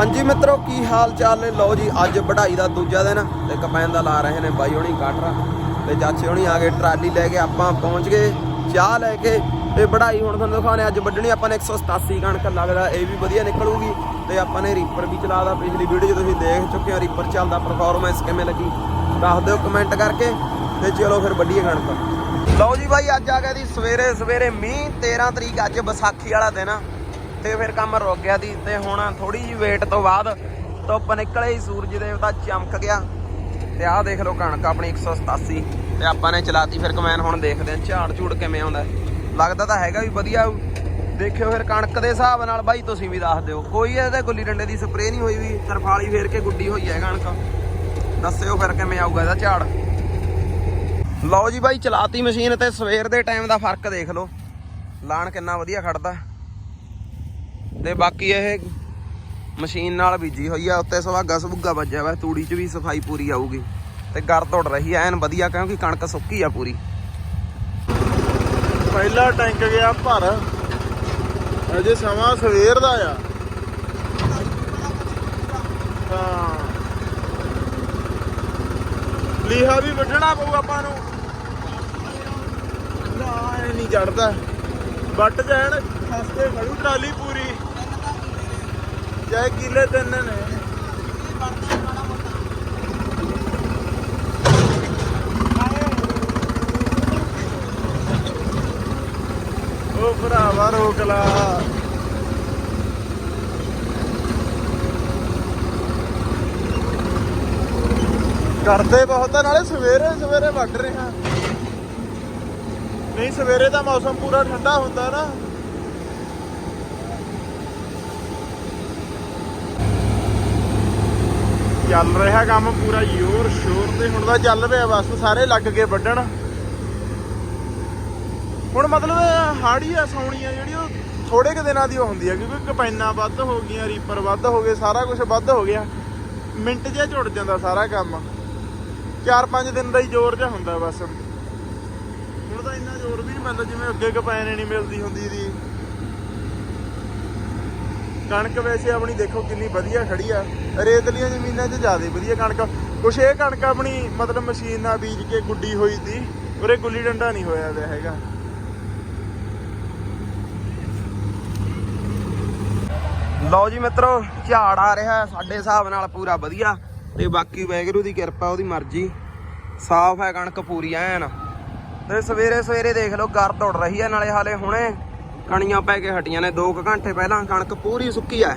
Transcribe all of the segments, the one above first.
ਹਾਂਜੀ ਮਿੱਤਰੋ, ਕੀ ਹਾਲ ਚਾਲ ਨੇ? ਲਓ ਜੀ, ਅੱਜ ਵਢਾਈ ਦਾ ਦੂਜਾ ਦਿਨ ਤੇ ਕਪੈਨ ਦਾ ਲਾ ਰਹੇ ਨੇ ਬਾਈ ਹੋਣੀ ਕਾਟਰਾ ਤੇ ਚਾਚੇ ਹੋਣੀ ਆ ਗਏ ਟਰਾਲੀ ਲੈ ਕੇ ਆਪਾਂ ਪਹੁੰਚ ਗਏ, ਚਾਹ ਲੈ ਕੇ ਤੇ ਵਢਾਈ ਹੁਣ ਤੁਹਾਨੂੰ ਦਿਖਾਉਣੇ, ਅੱਜ ਵੱਢਣੀ ਆਪਾਂ ਨੇ 187 ਕਣਕ ਲੱਗਦਾ, ਇਹ ਵੀ ਵਧੀਆ ਨਿਕਲੂਗੀ ਤੇ ਆਪਾਂ ਨੇ ਰੀਪਰ ਵੀ ਚਲਾਦਾ ਪਿਛਲੀ ਵੀਡੀਓ 'ਚ ਤੁਸੀਂ ਦੇਖ ਚੁੱਕੇ ਹੋ ਰੀਪਰ ਚੱਲਦਾ ਪਰਫਾਰਮੈਂਸ ਕਿਵੇਂ ਲੱਗੀ, ਦੱਸ ਦਿਓ ਕਮੈਂਟ ਕਰਕੇ ਤੇ ਚਲੋ ਫਿਰ ਵੱਢੀਏ ਕਣਕ। ਲਓ ਜੀ ਬਾਈ, ਅੱਜ ਆ ਗਿਆ ਦੀ ਸਵੇਰੇ ਸਵੇਰੇ ਮੀਂਹ 13 ਤਰੀਕ ਅੱਜ ਵਿਸਾਖੀ ਵਾਲਾ ਦਿਨ ਆ। ਤੇ ਫਿਰ ਕੰਮ ਰੁਕ ਗਿਆ ਦੀ ਤੇ ਹੁਣ ਥੋੜੀ ਜਿਹੀ ਵੇਟ ਤੋਂ ਬਾਅਦ ਧੁੱਪ ਨਿਕਲੇ ਹੀ ਸੂਰਜ ਦੇਵਤਾ ਚਮਕ ਗਿਆ। ਤੇ ਆਹ ਦੇਖ ਲਓ ਕਣਕ ਆਪਣੀ 187 ਤੇ ਆਪਾਂ ਨੇ ਚਲਾਤੀ ਫਿਰ ਕਮੈਨ, ਹੁਣ ਦੇਖਦੇ ਆਂ ਝਾੜ ਝੂੜ ਕਿਵੇਂ ਆਉਂਦਾ। ਲੱਗਦਾ ਤਾਂ ਹੈਗਾ ਵੀ ਵਧੀਆ ਦੇਖਿਓ ਫਿਰ ਕਣਕ ਦੇ ਹਿਸਾਬ ਨਾਲ ਬਾਈ ਤੁਸੀਂ ਵੀ ਦੱਸ ਦਿਓ। ਕੋਈ ਇਹਦੇ ਗੁੱਲੀ ਡੰਡੇ ਦੀ ਸਪਰੇਅ ਨਹੀਂ ਹੋਈ ਵੀ, ਤਰਫਾਲੀ ਫੇਰ ਕੇ ਗੁੱਡੀ ਹੋਈ ਹੈ ਕਣਕ। ਦੱਸਿਓ ਫਿਰ ਕਿਵੇਂ ਆਊਗਾ ਇਹਦਾ ਝਾੜ। ਲਓ ਜੀ ਬਾਈ, ਚਲਾਤੀ ਮਸ਼ੀਨ ਤੇ ਸਵੇਰ ਦੇ ਟਾਈਮ ਦਾ ਫ਼ਰਕ ਦੇਖ ਲਓ। ਲਾਣ ਕਿੰਨਾ ਵਧੀਆ ਖੜਦਾ। ਤੇ ਬਾਕੀ ਇਹ ਮਸ਼ੀਨ ਨਾਲ ਬੀਜੀ ਹੋਈ ਆ, ਉੱਤੇ ਸੁਹਾਗਾ ਸੁਭੁੱਗਾ ਵੱਜਿਆ ਵਾ, ਤੂੜੀ 'ਚ ਵੀ ਸਫ਼ਾਈ ਪੂਰੀ ਆਊਗੀ। ਤੇ ਗਰ ਤੋੜ ਰਹੀ ਐਨ ਵਧੀਆ, ਕਿਉਂਕਿ ਕਣਕ ਸੁੱਕੀ ਆ ਪੂਰੀ। ਪਹਿਲਾ ਟੈਂਕ ਗਿਆ ਭਰ। ਅਜੇ ਸਮਾਂ ਸਵੇਰ ਦਾ ਆ। ਹਾਂ। ਲੀਹਾ ਵੀ ਵੱਢਣਾ ਪਊ ਆਪਾਂ ਨੂੰ। ਨਾ, ਇਹ ਨਹੀਂ ਚੜਦਾ। ਵੱਟ ਜਾਣ ਖਸਤੇ ਖੜੂ ਟਰਾਲੀ ਚਾਹੇ ਕਿਲੇ ਤਿੰਨ ਨੇ। ਉਹ ਭਰਾਵਾ ਰੋਕ ਲਾ। ਕਰਦੇ ਬਹੁਤ ਆ, ਨਾਲੇ ਸਵੇਰੇ ਸਵੇਰੇ ਵੱਢ ਰਿਹਾ। ਨਹੀਂ, ਸਵੇਰੇ ਦਾ ਮੌਸਮ ਪੂਰਾ ਠੰਡਾ ਹੁੰਦਾ ਨਾ। ਚੱਲ ਰਿਹਾ ਕੰਮ ਪੂਰਾ ਜ਼ੋਰ ਸ਼ੋਰ ਤੇ ਹੁਣ ਤਾਂ ਚੱਲ ਪਿਆ ਬਸ, ਸਾਰੇ ਲੱਗ ਕੇ ਵੱਢਣ। ਹੁਣ ਮਤਲਬ ਹਾੜੀ ਆ, ਸੌਣੀ ਆ ਜਿਹੜੀ, ਉਹ ਥੋੜੇ ਕੁ ਦਿਨਾਂ ਦੀ ਉਹ ਹੁੰਦੀ ਆ, ਕਿਉਂਕਿ ਕਪੈਨਾ ਵੱਧ ਹੋ ਗਈਆਂ, ਰੀਪਰ ਵੱਧ ਹੋ ਗਏ, ਸਾਰਾ ਕੁਝ ਵੱਧ ਹੋ ਗਿਆ। ਮਿੰਟ ਜਿਹਾ ਝੁੜ ਜਾਂਦਾ ਸਾਰਾ ਕੰਮ। 4-5 ਦਿਨ ਦਾ ਹੀ ਜ਼ੋਰ ਜਿਹਾ ਹੁੰਦਾ ਬਸ। ਹੁਣ ਤਾਂ ਇੰਨਾ ਜ਼ੋਰ ਵੀ ਨਹੀਂ ਪੈਂਦਾ ਜਿਵੇਂ ਅੱਗੇ ਕਪੈਨ ਨਹੀਂ ਮਿਲਦੀ ਹੁੰਦੀ ਦੀ ਕਣਕ ਵੈਸੇ ਆਪਣੀ ਦੇਖੋ ਕਿੰਨੀ ਵਧੀਆ ਖੜੀ ਆ, ਰੇਤਲੀਆਂ ਜ਼ਮੀਨਾਂ 'ਚ ਜ਼ਿਆਦਾ ਵਧੀਆ ਕਣਕ ਕੁਛ ਇਹ ਕਣਕ ਆਪਣੀ ਮਤਲਬ ਮਸ਼ੀਨ ਨਾਲ ਬੀਜ ਕੇ ਗੁੱਡੀ ਹੋਈ ਸੀ, ਉਰੇ ਗੁੱਲੀ ਡੰਡਾ ਨਹੀਂ ਹੋਇਆ ਹੋਇਆ ਹੈਗਾ। ਲਓ ਜੀ ਮਿੱਤਰੋ, ਝਾੜ ਆ ਰਿਹਾ, ਸਾਡੇ ਹਿਸਾਬ ਨਾਲ ਪੂਰਾ ਵਧੀਆ। ਤੇ ਬਾਕੀ ਵੈਗਰੂ ਦੀ ਕਿਰਪਾ, ਉਹਦੀ ਮਰਜ਼ੀ। ਸਾਫ਼ ਹੈ ਕਣਕ ਪੂਰੀ ਐਨ। ਤੇ ਸਵੇਰੇ ਸਵੇਰੇ ਦੇਖ ਲਓ ਗਰ ਦੌੜ ਰਹੀ ਹੈ ਨਾਲੇ ਹਾਲੇ ਹੁਣੇ ਕਣੀਆਂ ਪੈ ਕੇ ਹਟੀਆਂ ਨੇ 2 ਘੰਟੇ ਪਹਿਲਾਂ ਕਣਕ ਪੂਰੀ ਸੁੱਕੀ ਐ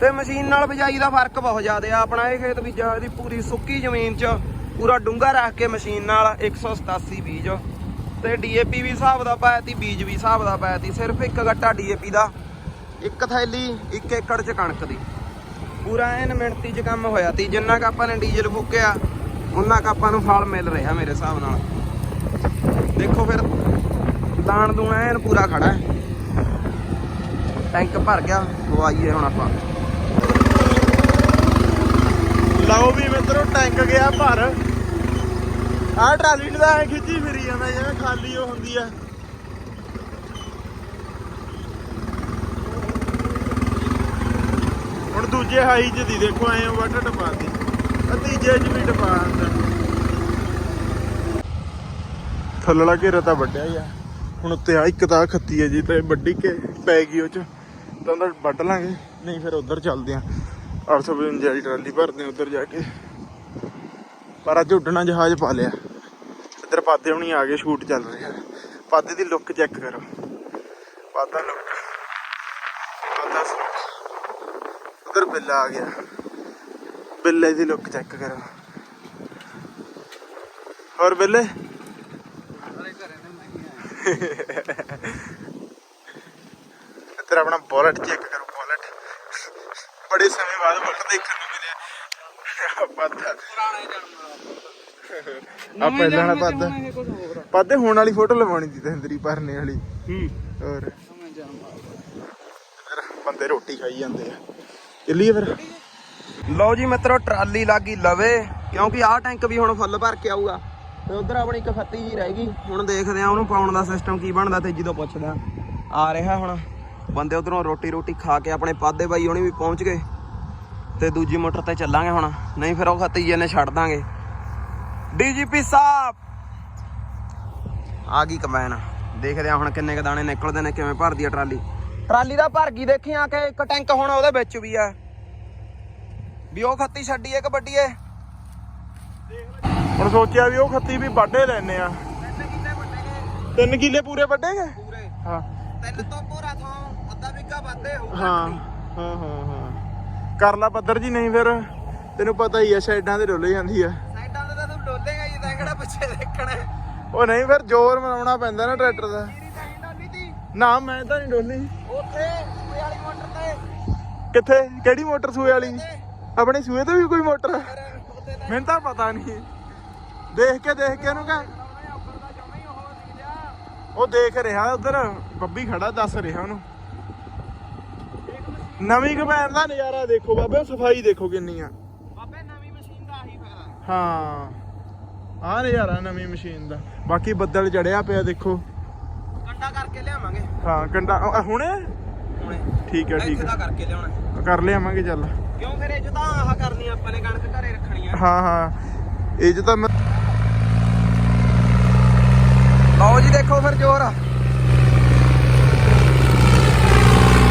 ਤੇ ਮਸ਼ੀਨ ਨਾਲ ਬਿਜਾਈ ਦਾ ਫ਼ਰਕ ਬਹੁਤ ਜ਼ਿਆਦਾ ਆ। ਆਪਣਾ ਇਹ ਖੇਤ ਬੀਜਾ ਇਹਦੀ ਪੂਰੀ ਸੁੱਕੀ ਜ਼ਮੀਨ 'ਚ ਪੂਰਾ ਡੂੰਘਾ ਰੱਖ ਕੇ ਮਸ਼ੀਨ ਨਾਲ 187 ਬੀਜ ਤੇ ਡੀਏਪੀ ਵੀ ਹਿਸਾਬ ਦਾ ਪਾਇਆ ਤੀ, ਬੀਜ ਵੀ ਹਿਸਾਬ ਦਾ ਪਾਇਆ ਤੀ। ਸਿਰਫ ਇੱਕ ਗੱਟਾ ਡੀਏਪੀ ਦਾ, ਇੱਕ ਥੈਲੀ 1 ਏਕੜ 'ਚ ਕਣਕ ਦੀ। ਪੂਰਾ ਐਨ ਮਿਣਤੀ 'ਚ ਕੰਮ ਹੋਇਆ ਤੀ। ਜਿੰਨਾ ਕ ਆਪਾਂ ਨੇ ਡੀਜ਼ਲ ਫੂਕਿਆ ਉਹਨਾਂ ਕ ਆਪਾਂ ਨੂੰ ਫਲ ਮਿਲ ਰਿਹਾ ਮੇਰੇ ਹਿਸਾਬ ਨਾਲ। ਦੇਖੋ ਫਿਰ ਦਾਣ ਦੂਣ ਐਨ ਪੂਰਾ ਖੜਾ ਹੈ। ਟੈਂਕ ਭਰ ਗਿਆ, ਲਵਾਈਏ ਹੁਣ ਆਪਾਂ। ਲਓ ਵੀ ਮਿੱਤਰੋ, ਟੈਂਕ ਗਿਆ ਭਰ। ਆਹ ਟਰਾਲੀ ਨੂੰ ਤਾਂ ਐ ਖਿੱਚੀ ਫਿਰੀ ਜਾਂਦਾ, ਜਿਵੇਂ ਖਾਲੀ ਉਹ ਹੁੰਦੀ ਆ। ਹੁਣ ਦੂਜੇ ਹਾਈ ਚ ਦੀ, ਦੇਖੋ ਐ ਵੱਟ ਟਪਾਤੀ ਤੀਜੇ ਚ ਵੀ ਟਪਾ ਦਿੰਦਾ ਥੱਲੜਾ ਘੇਰਾ ਤਾਂ ਵੱਡਿਆ ਹੀ ਆ। ਹੁਣ ਉੱਤੇ ਆ, ਇੱਕ ਤਾਂ ਖੱਤੀ ਹੈ ਜੀ, ਤੇ ਵੱਡੀ ਕੇ ਪੈ ਗਈ ਉਹ ਚ। ਤਾਂ ਉਹਦਾ ਵੱਢ ਲਾਂਗੇ। ਨਹੀਂ, ਫਿਰ ਉੱਧਰ ਚੱਲਦੇ ਆ। 855 ਵਾਲੀ ਟਰਾਲੀ ਭਰਦੇ ਆ ਉਧਰ ਜਾ ਕੇ। ਪਰ ਅੱਜ ਉੱਡਣਾ ਜਹਾਜ਼ ਪਾ ਲਿਆ। ਇੱਧਰ ਪਾਦੇ ਹੁਣੀ ਆ ਗਏ, ਸ਼ੂਟ ਚੱਲ ਰਿਹਾ। ਪਾਦੇ ਦੀ ਲੁੱਕ ਚੈੱਕ ਕਰੋ। ਪਾਦਾ ਲੁੱਕ ਪਾਦਾ ਉਧਰ ਬਿੱਲਾ ਆ ਗਿਆ। ਬਿੱਲੇ ਦੀ ਲੁੱਕ ਚੈੱਕ ਕਰੋ। ਹੋਰ ਬਿੱਲੇ? ਇੱਧਰ ਆਪਣਾ ਬੋਲਟ ਚੈੱਕ ਕਰੋ ਬੋਲਟ ਬੜੇ ਸਮੇਂ ਬਾਅਦ ਬੋਲਟ ਦੇਖਣ ਨੂੰ ਮਿਲਿਆ। ਪਤਾ ਆ ਪਹਿਲਾਂ ਵਾਲਾ ਪੱਦ ਪੱਦੇ ਹੋਣ ਵਾਲੀ ਫੋਟੋ ਲਵਾਉਣੀ ਸੀ ਤੰਦਰੀ ਭਰਨੇ ਵਾਲੀ। ਹੂੰ। ਹੋਰ। ਬੰਦੇ ਰੋਟੀ ਖਾਈ ਜਾਂਦੇ ਆ। ਚੱਲੀਏ ਫਿਰ। ਲਓ ਜੀ ਮਿੱਤਰੋ ਟਰਾਲੀ ਲੱਗੀ ਲਵੇ ਕਿਉਂਕਿ ਆਹ ਟੈਂਕ ਵੀ ਹੁਣ ਫੁੱਲ ਭਰ ਕੇ ਆਊਗਾ। ਤੇ ਉਧਰ ਆਪਣੀ ਇੱਕ ਖੱਤੀ ਜੀ ਰਹਿ ਗਈ। ਹੁਣ ਦੇਖਦੇ ਆ ਉਹਨੂੰ ਪਾਉਣ ਦਾ ਸਿਸਟਮ ਕੀ ਬਣਦਾ ਤੇ ਜਦੋਂ ਪੁੱਛਦਾ ਆ ਰਿਹਾ ਹੁਣ। ਬੰਦੇ ਉਧਰੋਂ ਰੋਟੀ ਰੋਟੀ ਖਾ ਕੇ ਆਪਣੇ ਪਾਦੇ ਬਾਈ ਉਹਨੇ ਵੀ ਪਹੁੰਚ ਗਏ। ਤੇ ਦੂਜੀ ਮੋਟਰ ਤੇ ਚੱਲਾਂਗੇ ਹੁਣ। ਨਹੀਂ ਫਿਰ ਉਹ ਖਤੀਏ ਨੇ ਛੱਡ ਦਾਂਗੇ। ਡੀਜੀਪੀ ਸਾਹਿਬ! ਆ ਗਈ ਕਮੈਨ ਦੇਖਦੇ ਆ ਹੁਣ ਕਿੰਨੇ ਕ ਦਾਣੇ ਨਿਕਲਦੇ ਨੇ, ਕਿਵੇਂ ਭਰਦੀ ਆ ਟਰਾਲੀ। ਟਰਾਲੀ ਦਾ ਭਰ ਗਈ, ਦੇਖੀ ਆ ਕਿ ਇੱਕ ਟੈਂਕ ਹੁਣ ਉਹਦੇ ਵਿੱਚ ਵੀ ਆ। ਵੀ ਉਹ ਖੱਤੀ ਛੱਡੀਏ ਕਿ ਵੱਡੀਏ ਹੁਣ ਸੋਚਿਆ ਵੀ ਉਹ ਖੱਤੀ ਵੀ ਵਾਢੇ ਲੈਣੇ ਆ। ਤਿੰਨ ਕਿੱਲੇ ਪੂਰੇ ਵੱਢੇਗੇ? ਪੂਰੇ। ਹਾਂ। ਤਿੰਨ ਤੋਂ ਪੂਰਾ ਥਾਂ ਅੱਧਾ ਵਿਗਾ ਵੱਧੇ ਹੋਊਗਾ ਹਾਂ ਹਾਂ ਹਾਂ ਹਾਂ। ਕਰ ਲਾ ਪੱਧਰ ਜੀ ਨਹੀਂ ਫਿਰ। ਤੈਨੂੰ ਪਤਾ ਹੀ ਆ ਸਾਈਡਾਂ ਤੇ ਡੁੱਲ ਜਾਂਦੀ ਆ। ਸਾਈਡਾਂ ਤੇ ਤਾਂ ਤੂੰ ਡੋਲੇਗਾ ਹੀ ਤਾਂ ਕਿਹੜਾ ਪਿੱਛੇ ਦੇਖਣਾ? ਹੈ। ਉਹ ਨਹੀਂ ਫਿਰ ਜ਼ੋਰ ਮਨਾਉਣਾ ਪੈਂਦਾ ਨਾ ਟਰੈਕਟਰ ਦਾ। ਨਾ ਮੈਂ ਤਾਂ ਨਹੀਂ ਡੋਲੀ। ਉੱਥੇ ਸੂਏ ਵਾਲੀ ਮੋਟਰ ਤੇ। ਕਿੱਥੇ? ਕਿਹੜੀ ਮੋਟਰ ਸੂਏ ਵਾਲੀ? ਆਪਣੇ ਸੂਏ ਤੇ ਵੀ ਕੋਈ ਮੋਟਰ? ਮੈਨੂੰ ਤਾਂ ਪਤਾ ਨਹੀਂ। ਦੇਖ ਕੇ ਦੇਖ ਕੇ ਉਹਨੂੰ ਕਹ। ਉਹ ਦੇਖ ਰਿਹਾ ਉਧਰ ਬੱਬੀ ਖੜਾ ਦੱਸ ਰਿਹਾ ਉਹਨੂੰ। ਨਵੀਂ ਕਮੈਨ ਦਾ ਨਜ਼ਾਰਾ ਦੇਖੋ ਬਾਬੇ ਸਫ਼ਾਈ ਦੇਖੋ ਕਿੰਨੀ ਆ। ਬਾਬੇ ਨਵੀਂ ਮਸ਼ੀਨ ਦਾ ਆਹੀ ਫਾਇਦਾ। ਹਾਂ ਆਹ ਨਜ਼ਾਰਾ ਨਵੀਂ ਮਸ਼ੀਨ ਦਾ। ਬਾਕੀ ਬੱਦਲ ਚੜਿਆ ਪਿਆ ਦੇਖੋ। ਕੰਡਾ ਕਰਕੇ ਲਿਆਵਾਂਗੇ। ਹਾਂ ਕੰਡਾ ਅ, ਹੁਣੇ? ਹੁਣੇ। ਠੀਕ ਹੈ ਠੀਕ ਇੱਥੇ ਹੈ ਕਰਕੇ ਲਿਆਉਣਾ। ਕਰ ਲਿਆਵਾਂਗੇ ਚੱਲ। ਕਿਉਂ ਫਿਰ ਇਹ ਚ ਤਾਂ ਆਹ ਕਰਨੀ ਆ ਆਪਾਂ ਨੇ ਕਣਕ ਘਰੇ ਰੱਖਣੀ ਆ ਹਾਂ ਹਾਂ। ਇਹ ਤਾਂ ਮੈਂ ਲਓ ਜੀ ਦੇਖੋ ਫਿਰ ਜ਼ੋਰ।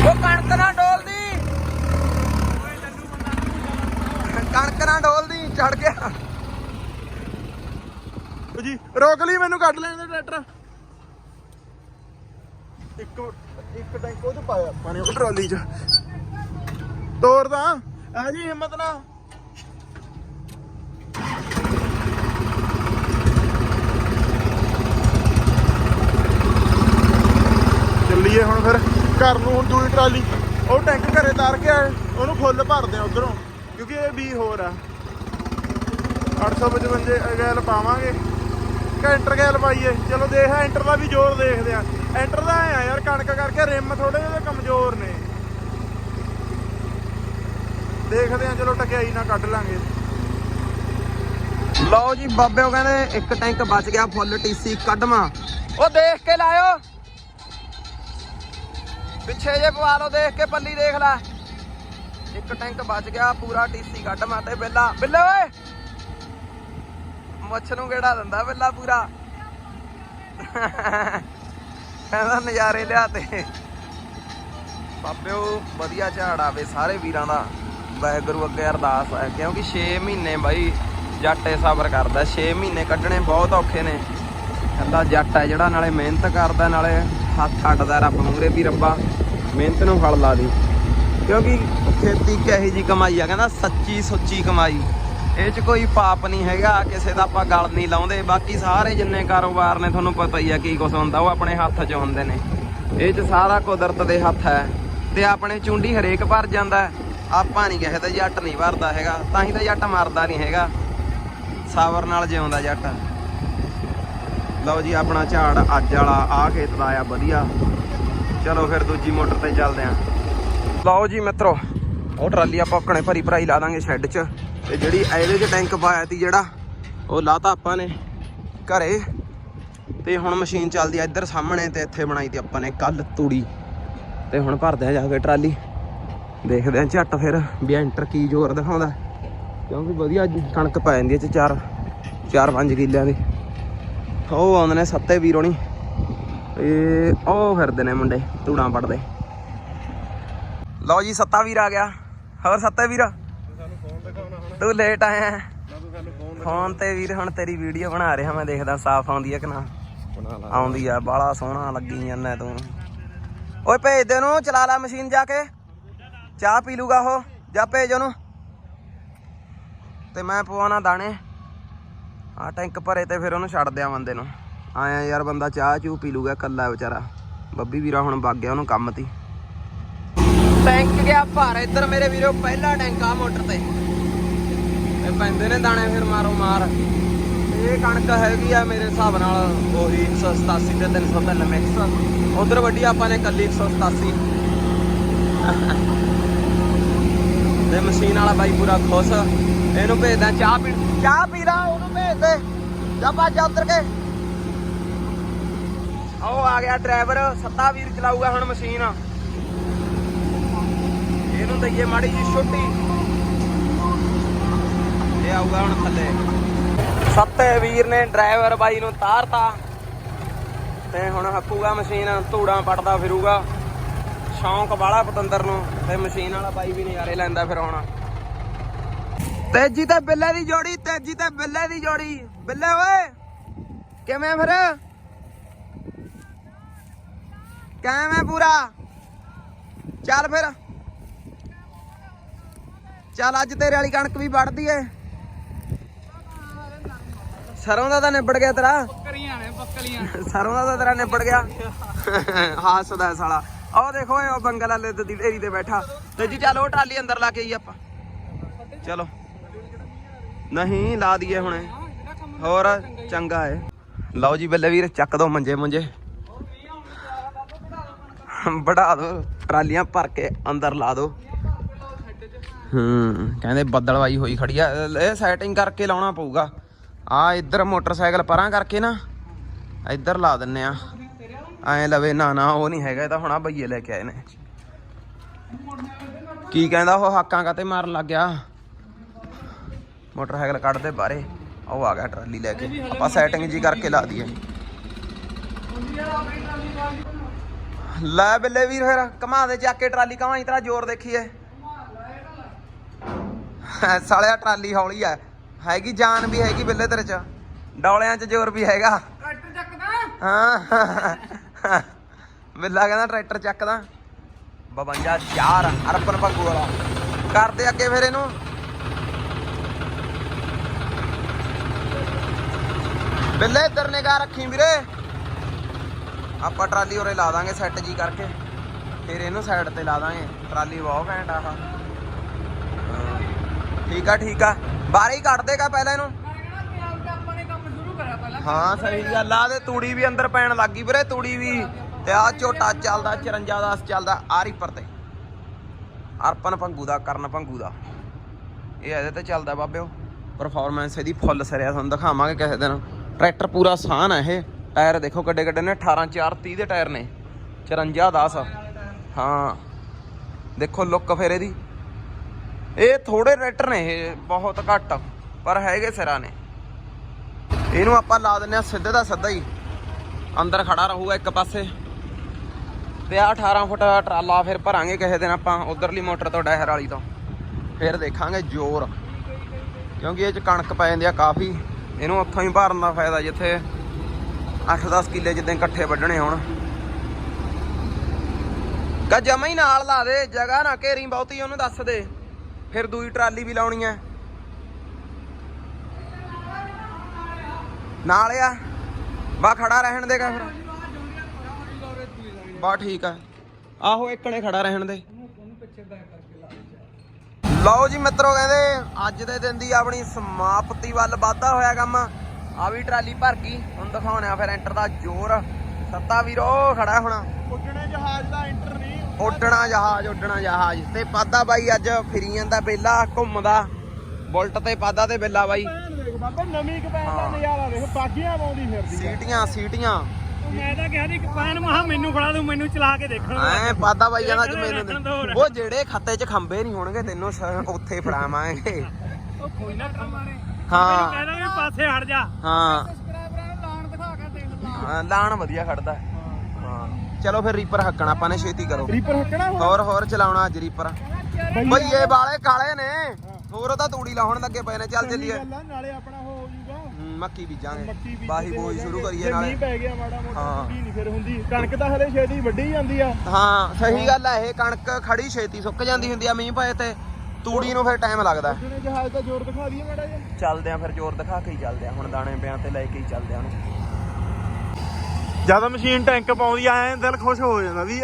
ਉਹ ਕਣਕ ਨਾ ਡੋਲਦੀ। ਕਣਕ ਨਾ ਡੋਲਦੀ, ਚੜ ਗਿਆ। ਉਹ ਜੀ, ਰੋਕ ਲਈ ਮੈਨੂੰ ਕੱਢ ਲੈਣ ਦੇ ਟਰੈਕਟਰ। ਇੱਕ ਇੱਕ ਟੈਂਕ ਉਹ ਪਾਇਆ ਆਪਾਂ ਨੇ, ਉਹ ਟਰਾਲੀ ਚ। ਤੋੜਦਾ ਆ ਜੀ, ਹਿੰਮਤ ਨਾ ਚੱਲੀਏ ਹੁਣ ਫਿਰ। ਘਰ ਨੂੰ ਹੁਣ ਦੂਈ ਟਰਾਲੀ। ਉਹ ਟੈਂਕ ਘਰੇ ਤਾਰ ਕੇ ਆਏ। ਉਹਨੂੰ ਫੁੱਲ ਭਰਦੇ ਆ ਉਧਰੋਂ ਕਿਉਂਕਿ ਇਹ ਵੀ ਹੋਰ ਆ। 855 ਗੈਲ ਪਾਵਾਂਗੇ। ਕੈਂਟਰ ਗੈਲ ਪਾਈਏ। ਚਲੋ ਦੇਖ ਐਂਟਰ ਦਾ ਵੀ ਜ਼ੋਰ ਦੇਖਦੇ ਆ। ਐਂਟਰ ਦਾ ਆ ਯਾਰ ਕਣਕ ਕਰਕੇ ਰਿਮ ਥੋੜੇ ਜਿਹੇ ਕਮਜ਼ੋਰ ਨੇ। ਦੇਖਦੇ ਆ ਚਲੋ ਟਕਿਆਈ ਨਾ ਕੱਢ ਲਾਂਗੇ। ਲਓ ਜੀ ਬਾਬੇ ਉਹ ਕਹਿੰਦੇ ਇੱਕ ਟੈਂਕ ਬਚ ਗਿਆ ਫੁੱਲ ਟੀਸੀ ਕੱਢਵਾ। ਉਹ ਦੇਖ ਕੇ ਲਾਇਓ। ਪਿੱਛੇ ਜੇ ਪਵਾ ਲਓ, ਦੇਖ ਕੇ ਪੱਲੀ ਦੇਖ ਲੈ। ਇੱਕ ਟੈਂਕ ਬਚ ਗਿਆ, ਪੂਰਾ ਟੀਸੀ ਕੱਢਵਾ ਤੇ ਬਿੱਲਾ। ਬਿੱਲੇ ਓਏ! ਮੁੱਛ ਨੂੰ ਕਿਹੜਾ ਦਿੰਦਾ ਬਿੱਲਾ ਪੂਰਾ। ਕਹਿੰਦਾ ਨਜ਼ਾਰੇ ਲਿਆਤੇ ਬਾਬਿਓ, ਵਧੀਆ ਝਾੜ ਆਵੇ ਸਾਰੇ ਵੀਰਾਂ ਦਾ। ਵਾਹਿਗੁਰੂ ਅੱਗੇ ਅਰਦਾਸ ਹੈ, ਕਿਉਂਕਿ 6 ਮਹੀਨੇ ਬਾਈ ਜੱਟ ਸਬਰ ਕਰਦਾ। 6 ਮਹੀਨੇ ਕੱਢਣੇ ਬਹੁਤ ਔਖੇ ਨੇ। ਕਹਿੰਦਾ ਜੱਟ ਹੈ ਜਿਹੜਾ ਨਾਲੇ ਮਿਹਨਤ ਕਰਦਾ, ਨਾਲੇ ਹੱਥ ਅੱਡਦਾ ਰੱਬ ਮੂਰੇ ਵੀ ਰੱਬਾ, ਮਿਹਨਤ ਨੂੰ ਫਲ ਲਾ ਦੀ। ਕਿਉਂਕਿ ਖੇਤੀ ਕਹੀ ਜੀ ਕਮਾਈ ਆ, ਕਹਿੰਦਾ ਸੱਚੀ ਸੁੱਚੀ ਕਮਾਈ। ਇਹ 'ਚ ਕੋਈ ਪਾਪ ਨਹੀਂ ਹੈਗਾ, ਕਿਸੇ ਦਾ ਆਪਾਂ ਗਲ ਨਹੀਂ ਲਾਉਂਦੇ। ਬਾਕੀ ਸਾਰੇ ਜਿੰਨੇ ਕਾਰੋਬਾਰ ਨੇ, ਤੁਹਾਨੂੰ ਪਤਾ ਹੀ ਆ ਕੀ ਕੁਝ ਹੁੰਦਾ, ਉਹ ਆਪਣੇ ਹੱਥ 'ਚ ਹੁੰਦੇ ਨੇ। ਇਹ 'ਚ ਸਾਰਾ ਕੁਦਰਤ ਦੇ ਹੱਥ ਹੈ। ਤੇ ਆਪਣੇ ਚੁੰਡੀ ਹਰੇਕ ਭਰ ਜਾਂਦਾ ਆਪਾਂ ਨਹੀਂ ਕਿਸੇ ਦਾ ਜੱਟ ਨਹੀਂ ਭਰਦਾ ਹੈਗਾ, ਤਾਂ ਹੀ ਤਾਂ ਜੱਟ ਮਰਦਾ ਨਹੀਂ ਹੈਗਾ। ਸਾਬਰ ਨਾਲ ਜਿਉਂਦਾ ਜੱਟ। ਲਓ ਜੀ, ਆਪਣਾ ਝਾੜ ਅੱਜ ਵਾਲਾ ਆ ਖੇਤ ਦਾ ਆ, ਵਧੀਆ। ਚਲੋ ਫਿਰ ਦੂਜੀ ਮੋਟਰ ਤੇ ਚੱਲਦੇ ਆਂ। ਲਓ ਜੀ ਮਿੱਤਰੋ, ਉਹ ਟਰਾਲੀ ਆਪਾਂ ਔਕਣੇ ਭਰੀ ਭਰਾਈ ਲਾ ਦਾਂਗੇ ਸ਼ੈੱਡ 'ਚ। ਤੇ ਜਿਹੜੀ ਇਹਦੇ 'ਚ ਟੈਂਕ ਪਾਇਆ ਤੀ ਜਿਹੜਾ, ਉਹ ਲਾਤਾ ਆਪਾਂ ਨੇ ਘਰੇ। ਤੇ ਹੁਣ ਮਸ਼ੀਨ ਚੱਲਦੀ ਆ ਇੱਧਰ ਸਾਹਮਣੇ ਤੇ ਇੱਥੇ ਬਣਾਈ ਤੀ ਆਪਾਂ ਨੇ ਕੱਲ ਤੂੜੀ। ਤੇ ਹੁਣ ਭਰਦੇ ਆ ਜਾ ਕੇ ਟਰਾਲੀ। ਦੇਖਦੇ ਆ ਝੱਟ ਫਿਰ ਵੀ ਐਂਟਰ ਕੀ ਜ਼ੋਰ ਦਿਖਾਉਂਦਾ। ਕਿਉਂਕਿ ਵਧੀਆ ਕਣਕ ਪੈ ਜਾਂਦੀ ਹੈ ਚ ਚਾਰ ਚਾਰ ਪੰਜ ਕਿੱਲਿਆਂ ਦੀ। ਉਹ ਆਉਂਦੇ ਨੇ ਸੱਤੇ ਵੀਰੋ ਨਹੀਂ ਇਹ ਉਹ ਫਿਰਦੇ ਨੇ ਮੁੰਡੇ, ਧੂੜਾਂ ਪੜਦੇ ਲਓ ਜੀ, ਸੱਤਾ ਵੀਰ ਆ ਗਿਆ। ਹੋਰ ਸੱਤੇ ਵੀਰ? ਤੂੰ ਲੇਟ ਆਇਆ। ਫੋਨ ਤੇ ਵੀਰ, ਹੁਣ ਤੇਰੀ ਵੀਡੀਓ ਬਣਾ ਰਿਹਾ ਮੈਂ, ਦੇਖਦਾ ਸਾਫ਼ ਆਉਂਦੀ ਹੈ ਕਿ ਨਾ। ਆਉਂਦੀ ਆ ਬਾਲਾ ਸੋਹਣਾ ਲੱਗੀ ਜਾਂਦਾ ਤੂੰ। ਓਏ, ਭੇਜ ਦੇ ਉਹਨੂੰ, ਚਲਾ ਲੈ ਮਸ਼ੀਨ ਜਾ ਕੇ। ਚਾਹ ਪੀ ਲੂਗਾ ਉਹ, ਜਾ ਭੇਜ ਉਹਨੂੰ। ਤੇ ਮੈਂ ਪਵਾਉਣਾ ਦਾਣੇ। ਆ ਟੈਂਕ ਭਰੇ ਤੇ ਫਿਰ ਉਹਨੂੰ ਛੱਡ ਦਿਆਂ ਬੰਦੇ ਨੂੰ। ਆਇਆ ਯਾਰ ਬੰਦਾ ਚਾਹ ਚੂ ਪੀ ਲੂਗਾ ਕੱਲਾ ਵਿਚਾਰਾ। ਬੱਬੀ ਵੀਰਾ ਹੁਣ ਵਗ ਗਿਆ ਉਹਨੂੰ ਕੰਮ ਤੀ। ਟੈਂਕ ਗਿਆ ਭਰ, ਇੱਧਰ ਮੇਰੇ ਵੀਰੋ ਪਹਿਲਾ ਟੈਂਕ ਆ ਮੋਟਰ ਤੇ। ਇਹ ਪੈਂਦੇ ਨੇ ਦਾਣੇ ਫਿਰ ਮਾਰੋ ਮਾਰ। ਇਹ ਕਣਕ ਹੈਗੀ ਆ ਮੇਰੇ ਹਿਸਾਬ ਨਾਲ ਉਹੀ 187 ਤੇ 303 ਮਿਕਸ ਉਧਰ ਵੱਡੀ ਆਪਾਂ ਨੇ ਕੱਲੀ 187 ਤੇ ਮਸ਼ੀਨ ਵਾਲਾ ਬਾਈ ਪੂਰਾ ਖੁਸ਼। ਇਹਨੂੰ ਭੇਜਦਾ ਚਾਹ ਪੀ ਚਾਹ ਪੀ ਲਾ ਉਹਨੂੰ। ਭੇਜ ਜਾ ਭੱਜ ਉਧਰ ਕੇ। ਆਓ, ਆ ਗਿਆ ਡਰਾਈਵਰ ਸੱਤਾ ਵੀਰ ਚਲਾਊਗਾ ਹੁਣ ਮਸ਼ੀਨ। ਇਹਨੂੰ ਦਈਏ ਮਾੜੀ ਜੀ ਛੁੱਟੀ। ਜਾਊਗਾ ਹੁਣ ਥੱਲੇ। ਸੱਤੇ ਵੀਰ ਨੇ ਡਰਾਈਵਰ ਬਾਈ ਨੂੰ ਤਾਰਤਾ। ਤੇ ਹੁਣ ਹੱਕੂਗਾ ਮਸ਼ੀਨ, ਧੂੜਾਂ ਪੜਦਾ ਫਿਰੂਗਾ। ਸ਼ੌਂਕ ਵਾਲਾ ਪਤੰਦਰ ਨੂੰ, ਤੇ ਮਸ਼ੀਨ ਵਾਲਾ ਬਾਈ ਵੀ ਨਜ਼ਾਰੇ ਲੈਂਦਾ ਫਿਰ ਹੁਣ। ਤੇਜੀ ਤੇ ਬਿੱਲੇ ਦੀ ਜੋੜੀ ਤੇਜੀ ਤੇ ਬਿੱਲੇ ਦੀ ਜੋੜੀ। ਬਿੱਲੇ ਓਏ ਕਿਵੇਂ ਫਿਰ? ਕਿਵੇਂ ਪੂਰਾ? ਚੱਲ ਫਿਰ। ਚੱਲ ਅੱਜ ਤੇਰੇ ਵਾਲੀ ਕਣਕ ਵੀ ਵੱਢਦੀ ਏ। ਸਰੋਂ ਦਾ ਤਾਂ ਨਿਬੜ ਗਿਆ ਤੇਰਾ। ਬੱਕਰੀਆਂ ਨੇ ਬੱਕਰੀਆਂ ਸਰੋਂ ਦਾ ਤਾਂ ਤੇਰਾ ਨਿਬੜ ਗਿਆ। ਹਾਸਦਾ ਸਾਲਾ। ਆਹ ਦੇਖੋ ਉਹ ਬੰਗਲ ਵਾਲੇ ਦੀ ਢੇਰੀ ਤੇ ਬੈਠਾ। ਤੇ ਜੀ ਚੱਲ ਉਹ ਟਰਾਲੀ ਅੰਦਰ ਲਾ ਕੇ ਆਈ ਆਪਾਂ। ਚਲੋ। ਨਹੀਂ, ਲਾ ਦਈਏ ਹੁਣੇ। ਹੋਰ, ਚੰਗਾ ਏ ਲਓ ਜੀ ਬੱਲੇ ਵੀਰ, ਚੱਕ ਦੋ ਮੰਜੇ ਮੁੰਜੇ। ਵੜਾ ਦੋ, ਟਰਾਲੀਆਂ ਭਰ ਕੇ ਅੰਦਰ ਲਾ ਦੋ। ਹੂੰ, ਕਹਿੰਦੇ ਬੱਦਲਵਾਈ ਹੋਈ ਖੜੀ ਆ। ਇਹ ਸੈਟਿੰਗ ਕਰਕੇ ਲਾਉਣਾ ਪਊਗਾ। ਆ ਇੱਧਰ ਮੋਟਰਸਾਈਕਲ ਪਰਾਂ ਕਰਕੇ ਨਾ, ਇੱਧਰ ਲਾ ਦਿੰਨੇ ਆ। ਐ ਲਵੇ, ਨਾ ਨਾ, ਉਹ ਨਹੀਂ ਹੈਗਾ, ਇਹ ਤਾਂ ਹੁਣ ਆ ਬਈਏ ਲੈ ਕੇ ਆਏ ਨੇ। ਕੀ ਕਹਿੰਦਾ ਉਹ, ਹਾਕਾਂ ਕਾਤੇ ਮਾਰਨ ਲੱਗ ਗਿਆ? ਮੋਟਰਸਾਈਕਲ ਕੱਢਦੇ ਬਾਹਰੇ ਉਹ ਆ ਗਿਆ ਟਰਾਲੀ ਲੈ ਕੇ। ਆਪਾਂ ਸੈਟਿੰਗ ਜੀ ਕਰਕੇ ਲਾ ਦਈਏ। ਲੈ ਬਿੱਲੇ ਵੀਰ ਫਿਰ ਘਮਾ ਦੇ ਚੱਕ ਕੇ ਟਰਾਲੀ ਕਮਾਈ ਤੇਰਾ ਜ਼ੋਰ ਦੇਖੀਏ। ਸਾਲਿਆ ਟਰਾਲੀ ਹੌਲੀ ਆ। ਹੈਗੀ ਜਾਨ ਵੀ ਹੈਗੀ ਬਿੱਲੇ ਤੇਰੇ ਚ। ਡੌਲਿਆਂ ਚ ਜ਼ੋਰ ਵੀ ਹੈਗਾ। ਟਰੈਕਟਰ ਚੱਕਦਾ? ਹਾਂ। ਬਿੱਲਾ ਕਹਿੰਦਾ ਟਰੈਕਟਰ ਚੱਕਦਾ। 52 4 ਅਰਪਨ ਭੰਗੂ ਵਾਲਾ। ਕਰਦੇ ਅੱਗੇ ਫਿਰ ਇਹਨੂੰ। ਬਿੱਲੇ ਇੱਧਰ ਨਿਗਾਹ ਰੱਖੀ ਵੀਰੇ। ਆਪਾਂ ਟਰਾਲੀ ਉਰੇ ਲਾ ਦਾਂਗੇ ਸੈੱਟ ਜੀ ਕਰਕੇ। ਫਿਰ ਇਹਨੂੰ ਸਾਈਡ ਤੇ ਲਾ ਦਾਂਗੇ। ਟਰਾਲੀ ਬਹੁਤ ਘੈਂਟ ਆ ਠੀਕ ਆ ਠੀਕ ਆ। ਬਾਹਰ ਹੀ ਕੱਢ ਦੇਗਾ ਪਹਿਲਾਂ ਇਹਨੂੰ। ਹਾਂ, ਸਹੀ ਗੱਲ ਆ। ਤੇ ਤੂੜੀ ਵੀ ਅੰਦਰ ਪੈਣ ਲੱਗੀ ਵੀਰੇ, ਤੂੜੀ ਵੀ। ਤੇ ਆ ਝੋਟਾ ਚੱਲਦਾ 54 10 ਚੱਲਦਾ ਆ ਰੀਪਰ ਤੇ। ਅਰਪਨ ਭੰਗੂ ਦਾ, ਕਰਨ ਭੰਗੂ ਦਾ। ਇਹ ਇਹਦੇ ਤੇ ਚੱਲਦਾ ਬਾਬਿਓ। ਪਰਫਾਰਮੈਂਸ ਇਹਦੀ ਫੁੱਲ ਸਰਿਆ, ਤੁਹਾਨੂੰ ਦਿਖਾਵਾਂਗੇ ਕਿਸੇ ਦਿਨ। ਟਰੈਕਟਰ ਪੂਰਾ ਸਾਨ ਹੈ ਇਹ। ਟਾਇਰ ਦੇਖੋ ਕਿੱਡੇ ਕਿੱਡੇ ਨੇ 18 4 30 ਦੇ ਟਾਇਰ ਨੇ। 54 10 ਹਾਂ। ਦੇਖੋ ਲੁੱਕ ਫਿਰ ਇਹਦੀ। ਇਹ ਥੋੜੇ ਟਰੈਕਟਰ ਨੇ ਇਹ, ਬਹੁਤ ਘੱਟ। ਪਰ ਹੈਗੇ ਸਿਰਾਂ ਨੇ। ਇਹਨੂੰ ਆਪਾਂ ਲਾ ਦਿੰਨੇ ਆ ਸਿੱਧੇ ਦਾ ਸਿੱਧਾ ਹੀ। ਅੰਦਰ ਖੜਾ ਰਹੂਗਾ ਇੱਕ ਪਾਸੇ। ਤੇ ਆ 18 ਫੁੱਟ ਟਰਾਲਾ ਫਿਰ ਭਰਾਂਗੇ ਕਿਸੇ ਦਿਨ ਆਪਾਂ, ਉਧਰਲੀ ਮੋਟਰ ਤੋਂ ਡਹਿਰ ਵਾਲੀ ਤੋਂ। ਫਿਰ ਦੇਖਾਂਗੇ ਜ਼ੋਰ। ਕਿਉਂਕਿ ਇਹ ਚ ਕਣਕ ਪੈ ਜਾਂਦੀ ਆ ਕਾਫੀ। ਇਹਨੂੰ ਉੱਥੋਂ ਹੀ ਭਰਨ ਦਾ ਫਾਇਦਾ ਜਿੱਥੇ 8-10 ਕਿੱਲੇ ਜਿੱਦਾਂ ਇਕੱਠੇ ਵੱਢਣੇ ਹੋਣ। ਕਾ ਜਮਾ ਹੀ ਨਾਲ ਲਾ ਦੇ, ਜਗ੍ਹਾ ਨਾ ਘੇਰੀ ਬਹੁਤੀ, ਉਹਨੂੰ ਦੱਸ ਦੇ। ਫਿਰ ਦੂਈ ਟਰਾਲੀ ਵੀ ਲਾਉਣੀ ਐ। ਨਾਲ ਆ। ਬਾ ਖੜਾ ਰਹਿਣ ਦੇਗਾ ਫਿਰ। ਬਾ ਠੀਕ ਆ। ਆਹੋ ਇੱਕਣੇ ਖੜਾ ਰਹਿਣ ਦੇ। ਲਓ ਜੀ ਮਿੱਤਰੋ ਕਹਿੰਦੇ ਅੱਜ ਦੇ ਦਿਨ ਦੀ ਆਪਣੀ ਸਮਾਪਤੀ ਵੱਲ ਵਾਧਾ ਹੋਇਆ ਕੰਮ। ਆ ਵੀ ਟਰਾਲੀ ਭਰ ਗਈ ਹੁਣ ਦਿਖਾਉਣਿਆ ਫਿਰ ਐਂਟਰ ਦਾ ਜ਼ੋਰ। ਸੱਤਾ ਵੀਰੋ ਖੜਾ ਹੁਣ। ਉੱਡਣੇ ਜਹਾਜ਼ ਦਾ ਇੰਟਰ ਨਹੀਂ। ਉੱਡਣਾ ਜਹਾਜ਼ ਉੱਡਣਾ ਜਹਾਜ਼। ਤੇ ਪਾਦਾ ਬਾਈ ਅੱਜ ਫਿਰੀ ਜਾਂਦਾ ਬੇਲਾ ਘੁੰਮਦਾ। ਬੁਲਟ ਤੇ ਪਾਦਾ ਤੇ ਬੇਲਾ ਬਾਈ। ਬਾਬਾ ਨਵੀਂ ਕਪੈਨ ਦਾ। ਨਜ਼ਾਰਾ ਦੇਖ ਬਾਗੀਆਂ ਪਾਉਂਦੀ ਫਿਰਦੀ ਸੀਟੀਆਂ ਸੀਟੀਆਂ। ਮੈਂ ਤਾਂ ਕਿਹਾ ਸੀ ਕਪੈਨ ਮਹਾ ਮੈਨੂੰ ਫੜਾ ਦੂੰ ਮੈਨੂੰ ਚਲਾ ਕੇ ਦੇਖਣ ਐ ਪਾਦਾ ਬਾਈ ਕਹਿੰਦਾ ਕਿ ਇਹ ਮੈਨੂੰ ਰੱਖਣ ਦੋ। ਦੇ- ਹੋਰ। ਉਹ ਜਿਹੜੇ ਖਾਤੇ 'ਚ ਖੰਬੇ ਨਹੀਂ ਹੋਣਗੇ ਤੈਨੂੰ ਸ- ਉੱਥੇ ਫੜਾਵਾਂਗੇ। ਉਹ ਕੋਈ ਨਾ ਕੰਮ ਨੇ ਹਾਂ। ਮੈਨੂੰ ਕਹਿੰਦਾ ਵੀ ਪਾਸੇ ਹਟ ਜਾ। ਹਾਂ। ਸਬਸਕ੍ਰਾਈਬਰਾਂ ਨੂੰ ਲਾਣ ਦਿਖਾ ਕੇ ਦੇਖ ਲਾ ਹਾਂ, ਲਾਣ ਵਧੀਆ ਖੜਦਾ। ਹਾਂ। ਚਲੋ ਫਿਰ ਰੀਪਰ ਹੱਕਣਾ ਆਪਾਂ ਨੇ ਛੇਤੀ ਕਰੋ। ਰੀਪਰ ਹੱਕਣਾ ਹੋਰ ਹੋਰ ਚਲਾਉਣਾ ਅੱਜ ਰੀਪਰ। ਬਈ ਬਈਏ ਵਾਲੇ ਕਾਲੇ ਨੇ। ਹੋਰ ਉਹਦਾ ਤੂੜੀ ਲਾਉਣ ਲੱਗੇ ਪਏ ਨੇ। ਚੱਲ ਚੱਲੀਏ। ਨਾਲੇ ਆਪਣਾ ਮੱਕੀ ਬੀਜਾਂਗੇ। ਬਾਹੀ ਬੋਈ ਸ਼ੁਰੂ ਕਰੀਏ ਨਾਲੇ। ਮੀਂਹ ਪੈ ਗਿਆ ਮਾੜਾ ਮੋਟਾ ਹਾਂ। ਨਹੀਂ ਫਿਰ ਹੁੰਦੀ। ਕਣਕ ਤਾਂ ਹਲੇ ਛੇਤੀ ਵੱਢੀ ਜਾਂਦੀ ਆ। ਹਾਂ ਸਹੀ ਗੱਲ ਆ ਇਹ। ਕਣਕ ਖੜੀ ਛੇਤੀ ਸੁੱਕ ਜਾਂਦੀ ਹੁੰਦੀ ਆ ਮੀਂਹ ਪਏ ਤੇ। ਤੂੜੀ ਨੂੰ ਫਿਰ ਟਾਈਮ ਲੱਗਦਾ। ਉੱਡਣੇ ਜਹਾਜ਼ ਦਾ ਜ਼ੋਰ ਦਿਖਾ ਦਈਏ ਮਾੜਾ ਜਿਹਾ। ਚੱਲਦੇ ਆ ਫਿਰ ਜ਼ੋਰ ਦਿਖਾ ਕੇ ਹੀ ਚੱਲਦੇ ਆ। ਹੁਣ ਦਾਣੇ ਬਿਆਂ ਤੇ ਲੈ ਕੇ ਹੀ ਚੱਲਦੇ ਆ ਉਹਨੂੰ। ਜ਼ਿਆਦਾ ਮਸ਼ੀਨ ਟੈਂਕ ਪਾਉਂਦੀ ਐ ਦਿਲ ਖੁਸ਼ ਹੋ ਜਾਂਦਾ ਵੀ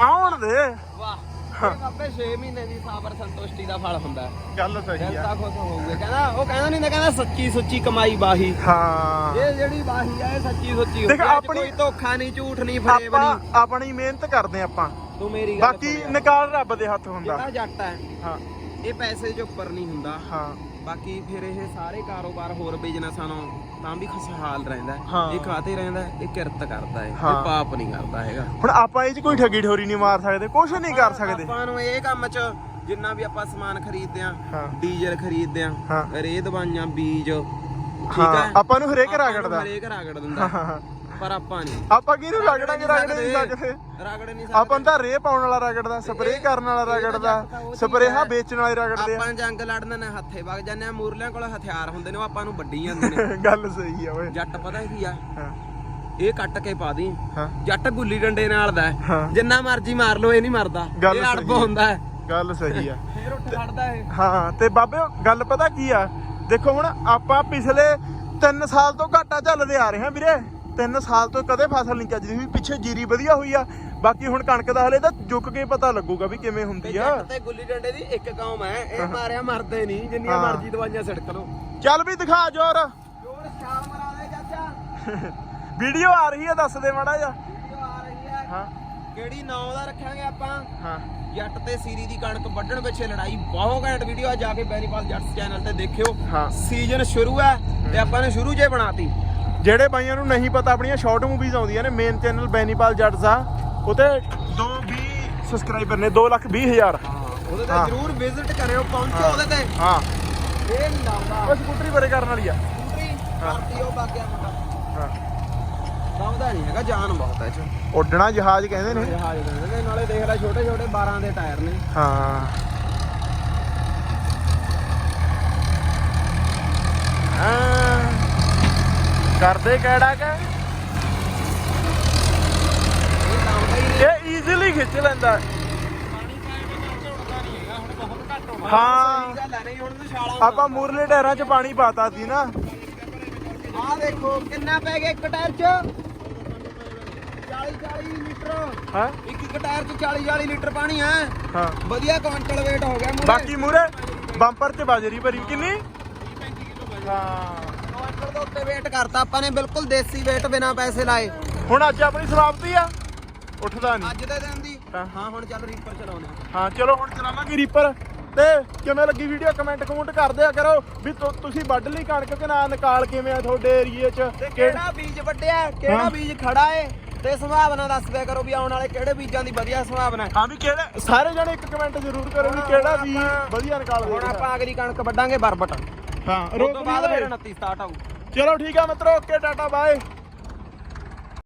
ਆਉਣ ਦੇ। ਵਾਹ। ਆਪੇ 6 ਮਹੀਨੇ ਦੀ ਸਾਬਰ ਸੰਤੁਸ਼ਟੀ ਦਾ ਫਲ ਹੁੰਦਾ। ਗੱਲ ਸਹੀ ਦਿਲ ਆ। ਤਾਂ ਖੁਸ਼ ਹੋਊਗਾ। ਕਹਿੰਦਾ ਉਹ ਕਹਿੰਦਾ ਨਹੀਂ ਨਾ ਕਹਿੰਦਾ ਸੱਚੀ ਸੁੱਚੀ ਕਮਾਈ ਬਾਹੀ। ਹਾਂ। ਇਹ ਜਿਹੜੀ ਬਾਹੀ ਆ ਇਹ ਸੱਚੀ ਸੁੱਚੀ ਦੇਖ, ਹੁੰਦੀ ਆ, ਇਹ 'ਚ ਆਪਣੀ- ਕੋਈ ਧੋਖਾ ਨਹੀਂ ਝੂਠ ਨਹੀਂ ਫਰੇਬ ਆਪਾਂ ਨਹੀਂ। ਆਪਣੀ ਮਿਹਨਤ ਕਰਦੇ ਆਪਾਂ। ਤੂੰ ਮੇਰੀ ਗੱਲ ਬਾਕੀ ਸੁਣ। ਯਾਰ। ਨਿਕਾਲ ਰੱਬ ਦੇ ਹੱਥ ਹੁੰਦਾ। ਜਿਹੜਾ ਜੱਟ ਹੈ। ਹਾਂ। ਇਹ ਪੈਸੇ ਦੇ ਉੱਪਰ ਨਹੀਂ ਹੁੰਦਾ। ਹਾਂ। ਬਾਕੀ ਫਿਰ ਇਹ ਸਾਰੇ ਕਾਰੋਬਾਰ ਹੋਰ ਬਿਜ਼ਨਸਾਂ ਨੂੰ ਤਾਂ ਵੀ ਖੁਸ਼ਹਾਲ ਰਹਿੰਦਾ ਹੈ। ਹਾਂ। ਇਹ ਖਾਤੇ ਰਹਿੰਦਾ ਹੈ, ਇਹ ਕਿਰਤ ਕਰਦਾ ਹੈ ਹਾਂ। ਇਹ ਪਾਪ ਨਹੀਂ ਕਰਦਾ ਹੈਗਾ ਹੁਣ ਆਪਾਂ ਇਹ 'ਚ ਕੋਈ ਠੱਗੀ ਠੋਰੀ ਨਹੀਂ ਮਾਰ ਸਕਦੇ ਕੁਝ ਨਹੀਂ ਕਰ ਸਕਦੇ ਆਪਾਂ ਨੂੰ ਇਹ ਕੰਮ 'ਚ ਜਿੰਨਾ ਵੀ ਆਪਾਂ ਸਮਾਨ ਖਰੀਦਦੇ ਆ ਹਾਂ। ਡੀਜ਼ਲ ਖਰੀਦਦੇ ਆ। ਰੇਹ ਦਵਾਈਆਂ ਬੀਜ ਠੀਕ ਹਾਂ ਹੈ ਆਪਾਂ ਨੂੰ ਹਰੇਕ ਰਗੜ ਦਾ ਹਰੇਕ ਰਗੜ ਦਿੰਦਾ ਪਰ ਆਪਾਂ ਨਹੀਂ ਆਪਾਂ ਕਿਹਨੂੰ ਰਗੜਾਂਗੇ ਰਗੜੇ ਨਹੀਂ ਸਕਦੇ। ਰਗੜ ਨਹੀਂ ਆਪਾਂ ਨੂੰ ਤਾਂ ਰੇਹ ਪਾਉਣ ਵਾਲਾ ਰਗੜਦਾ ਸਪਰੇਅ ਕਰਨ ਵਾਲਾ ਰਗੜਦਾ ਸਪਰੇਹਾਂ ਵੇਚਣ ਵਾਲੇ ਰਗੜਦੇ ਆਪਾਂ ਜੰਗ ਲੜਨ ਨੇ ਹੱਥੇ ਵਗ ਜਾਂਦੇ ਆ ਮੂਰਲਿਆਂ ਕੋਲ ਹਥਿਆਰ ਹੁੰਦੇ ਨੇ ਉਹ ਆਪਾਂ ਨੂੰ ਵੱਢੀ ਜਾਂਦੇ ਨੇ। ਗੱਲ ਸਹੀ ਆ ਓਏ। ਜੱਟ ਪਤਾ ਕੀ ਆ? ਇਹ ਕੱਟ ਕੇ ਪਾ ਦੀ। ਜੱਟ ਗੁੱਲੀ ਡੰਡੇ ਨਾਲ ਦਾ। ਜਿੰਨਾ ਮਰਜ਼ੀ ਮਾਰ ਲਓ ਇਹ ਨਹੀਂ ਮਰਦਾ। ਇਹ ਅੜਬ। ਹੁੰਦਾ ਹੈ। ਗੱਲ ਸਹੀ ਆ। ਫੇਰ ਉੱਠ ਖੜਦਾ ਇਹ। ਹਾਂ ਤੇ ਬਾਬੇ ਗੱਲ ਪਤਾ ਕੀ ਆ? ਦੇਖੋ ਹੁਣ ਆਪਾਂ ਪਿਛਲੇ 3 ਸਾਲ ਤੋਂ ਘਾਟਾ ਚੱਲਦੇ ਆ ਰਹੇ ਹਾਂ ਵੀਰੇ। 3 ਸਾਲ ਤੋਂ ਕਦੇ ਫਸਲ ਨਹੀਂ ਚੱਜਦੀ ਹੋਈ ਪਿੱਛੇ ਜੀਰੀ ਵਧੀਆ ਹੋਈ ਆ ਬਾਕੀ ਹੁਣ ਕਣਕ ਦਾ ਹਲੇ ਤਾਂ ਜੁਕ ਕੇ ਪਤਾ ਲੱਗੂਗਾ ਵੀ ਕਿਵੇਂ ਹੁੰਦੀ ਆ। ਤੇ ਗੁੱਲੀ ਡੰਡੇ ਦੀ ਇੱਕ ਕੌਮ ਹੈ ਇਹ ਮਾਰਿਆ ਮਰਦੇ ਨਹੀਂ ਜਿੰਨੀਆਂ। ਮਰਜ਼ੀ ਦਵਾਈਆਂ ਛਿੜਕ ਲਓ। ਚੱਲ ਵੀ ਦਿਖਾ ਜੋਰ। ਜੋਰ ਛਾਲ ਮਰਾ ਦੇ ਚਾਚਾ। ਵੀਡੀਓ ਆ ਰਹੀ ਆ ਦੱਸ ਦੇ ਮਾੜਾ ਜਿਹਾ। ਵੀਡੀਓ ਆ ਰਹੀ ਹੈ ਹਾਂ। ਕਿਹੜੀ ਨਾਂ ਦਾ ਰੱਖਾਂਗੇ ਆਪਾਂ? ਹਾਂ। ਜੱਟ ਤੇ ਸੀਰੀ ਦੀ ਕਣਕ ਵੱਢਣ ਪਿੱਛੇ ਲੜਾਈ ਬਹੁਤ ਘੈਂਟ ਵੀਡੀਓ ਆ ਜਾ ਕੇ ਬੈਰੀਪਾਲ ਜੱਟਸ ਚੈਨਲ ਤੇ ਦੇਖਿਓ। ਹਾਂ। ਸੀਜ਼ਨ ਸ਼ੁਰੂ ਹੈ ਤੇ ਆਪਾਂ ਨੇ ਸ਼ੁਰੂ ਜੇ ਬਣਾਤੀ। ਜਿਹੜੇ ਬਾਈਆਂ ਨੂੰ ਨਹੀਂ ਪਤਾ ਆਪਣੀਆਂ ਸ਼ਾਰਟ ਮੂਵੀਜ਼ ਆਉਂਦੀਆਂ ਨੇ ਮੇਨ ਚੈਨਲ ਬੈਨੀਪਾਲ ਜੱਟਸ ਆ ਉਤੇ 220 ਸਬਸਕ੍ਰਾਈਬਰ ਨੇ 2 ਲੱਖ 20 ਹਜ਼ਾਰ। ਹਾਂ ਉਹਦੇ ਹਾਂ। ਤੇ ਜਰੂਰ ਵਿਜ਼ਿਟ ਕਰਿਓ ਪਹੁੰਚੋ। ਉਹਦੇ ਤੇ। ਹਾਂ। ਇਹ ਲਾਉਂਦਾ ਉਹ ਸਕੂਟਰੀ ਬਾਰੇ ਕਰਨ ਵਾਲੀ ਆ। ਸਕੂਟਰੀ ਕਰਦੀ ਉਹ ਬਾਗਿਆ ਮੁੰਡਾ। ਹਾਂ। ਦਮਦਾ ਨਹੀਂ ਹੈਗਾ ਜਾਨ ਬਹੁਤ ਹੈ ਚ। ਉੱਡਣਾ ਜਹਾਜ਼ ਕਹਿੰਦੇ ਨੇ। ਜਹਾਜ਼ ਕਹਿੰਦੇ ਨੇ ਨਾਲੇ ਦੇਖ ਲੈ ਛੋਟੇ ਛੋਟੇ 12 ਦੇ ਟਾਇਰ ਨੇ। ਹਾਂ। ਕਰਦੇ ਕਿਹੜਾ ਕਿ? ਇਹ ਹੀ ਈਜ਼ੀਲੀ ਖਿੱਚ ਲੈਂਦਾ। ਹਾਂ। ਹੈ ਆਪਾਂ ਮੂਰਲੇ ਟਾਇਰਾਂ 'ਚ ਪਾਣੀ ਪਾਤਾ ਸੀ ਨਾ। ਆਹ ਦੇਖੋ ਕਿੰਨਾ ਪੈ ਗਿਆ ਇੱਕ ਟਾਇਰ 'ਚ? 40 40 ਲੀਟਰ। ਹਾਂ? ਇੱਕ ਇੱਕ ਟਾਇਰ 'ਚ 40 40 ਲੀਟਰ ਪਾਣੀ ਹੈ। ਹਾਂ। ਵਧੀਆ ਕੁਆਂਟਲ weight ਹੋ ਗਿਆ ਮੂਰੇ ਬਾਕੀ ਮੂਰੇ ਬੰਪਰ 'ਚ ਬਾਜਰੀ ਭਰੀ ਕਿੰਨੀ? ਹਾਂ ਕੁਆਂਟਲ ਦੇ ਉੱਤੇ weight ਕਰਤਾ ਆਪਾਂ ਨੇ ਬਿਲਕੁਲ ਦੇਸੀ weight ਬਿਨਾ ਪੈਸੇ ਲਾਏ। ਹੁਣ ਅੱਜ ਆਪਣੀ ਸਮਾਪਤੀ ਆ? ਉੱਠਦਾ ਨਹੀਂ। ਅੱਜ ਦੇ ਦਿਨ ਦੀ? ਹਾਂ। ਹਾਂ ਹੁਣ ਚੱਲ ਰੀਪਰ ਚਲਾਉਣੇ ਆ। ਹਾਂ ਚਲੋ ਹੁਣ ਚਲਾਵਾਂਗੇ ਰੀਪਰ ਤੇ ਕਿਵੇਂ ਲੱਗੀ ਵੀਡੀਓ ਕਮੈਂਟ ਕਮੈਂਟ ਕਰ ਦਿਆ ਕਰੋ ਵੀ ਤੁ- ਤੁਸੀਂ ਵੱਢ ਲਈ ਕਣਕ ਕਿ ਨਾ? ਨਿਕਾਲ ਕਿਵੇਂ ਆ ਤੁਹਾਡੇ ਏਰੀਏ 'ਚ? ਤੇ ਕਿਹੜਾ ਬੀਜ ਵੱਢਿਆ? ਕਿਹੜਾ ਹਾਂ। ਬੀਜ ਖੜਾ ਏ? ਤੇ ਸੰਭਾਵਨਾ ਦੱਸ ਦਿਆ ਕਰੋ ਵੀ ਆਉਣ ਵਾਲੇ ਕਿਹੜੇ ਬੀਜਾਂ ਦੀ ਵਧੀਆ ਸੰਭਾਵਨਾ ਹੈ ਹਾਂ ਵੀ ਕਿਹੜੇ ਸਾਰੇ ਜਣੇ ਇੱਕ ਕਮੈਂਟ ਜ਼ਰੂਰ ਕਰੋ ਵੀ ਕਿਹੜਾ ਵੀ ਵਧੀਆ ਨਿਕਾਲ ਹੁਣ ਦੇ ਆਪਾਂ ਅਗਲੀ ਕਣਕ ਵੱਢਾਂਗੇ ਬਰਬਟ। ਹਾਂ ਉਸ ਤੋਂ ਬਾਅਦ ਫਿਰ ਓਏ। 29 ਸਟਾਰਟ ਆਊ। ਚਲੋ ਠੀਕ ਆ ਮਿੱਤਰੋ ਓਕੇ ਟਾਟਾ ਬਾਏ।